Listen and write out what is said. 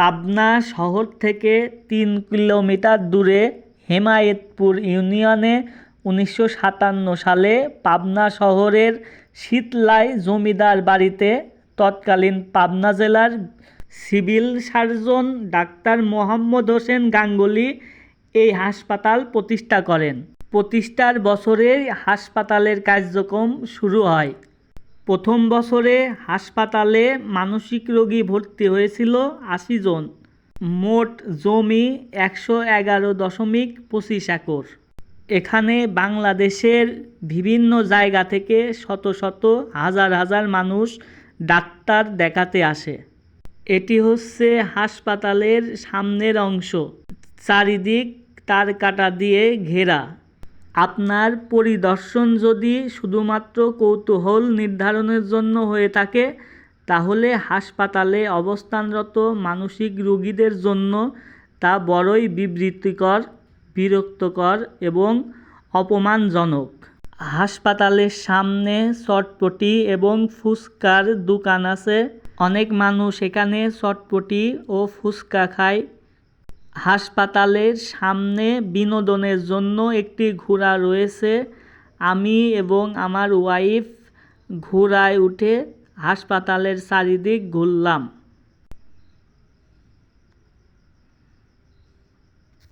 পাবনা শহর থেকে তিন কিলোমিটার দূরে হেমায়েতপুর ইউনিয়নে উনিশশো সাতান্ন সালে পাবনা শহরের শীতলায় জমিদার বাড়িতে তৎকালীন পাবনা জেলার civil surgeon doctor Mohammad Hossain Ganguly এই হাসপাতাল প্রতিষ্ঠা করেন। প্রতিষ্ঠার বছরেই হাসপাতালের কার্যক্রম শুরু হয়। প্রথম বছরে হাসপাতালে মানসিক রোগী ভর্তি হয়েছিল আশি জন। মোট জমি একশো এগারো দশমিক পঁচিশ একর। এখানে বাংলাদেশের বিভিন্ন জায়গা থেকে শত শত হাজার হাজার মানুষ ডাক্তার দেখাতে আসে। এটি হচ্ছে হাসপাতালের সামনের অংশ। চারিদিক তার কাটা দিয়ে ঘেরা। আপনার পরিদর্শন যদি শুধুমাত্র কৌতূহল নির্ধারণের জন্য হয়ে থাকে, তাহলে হাসপাতালে অবস্থানরত মানসিক রোগীদের জন্য তা বড়ই বিবৃতিকর, বিরক্তকর এবং অপমানজনক। হাসপাতালের সামনে চটপটি এবং ফুচকার দোকান আছে। অনেক মানুষ এখানে চটপটি ও ফুচকা খায়। হাসপাতালের সামনে বিনোদনের জন্য একটি ঘোড়া রয়েছে। আমি এবং আমার ওয়াইফ ঘোড়ায় উঠে হাসপাতালের চারিদিক ঘুরলাম।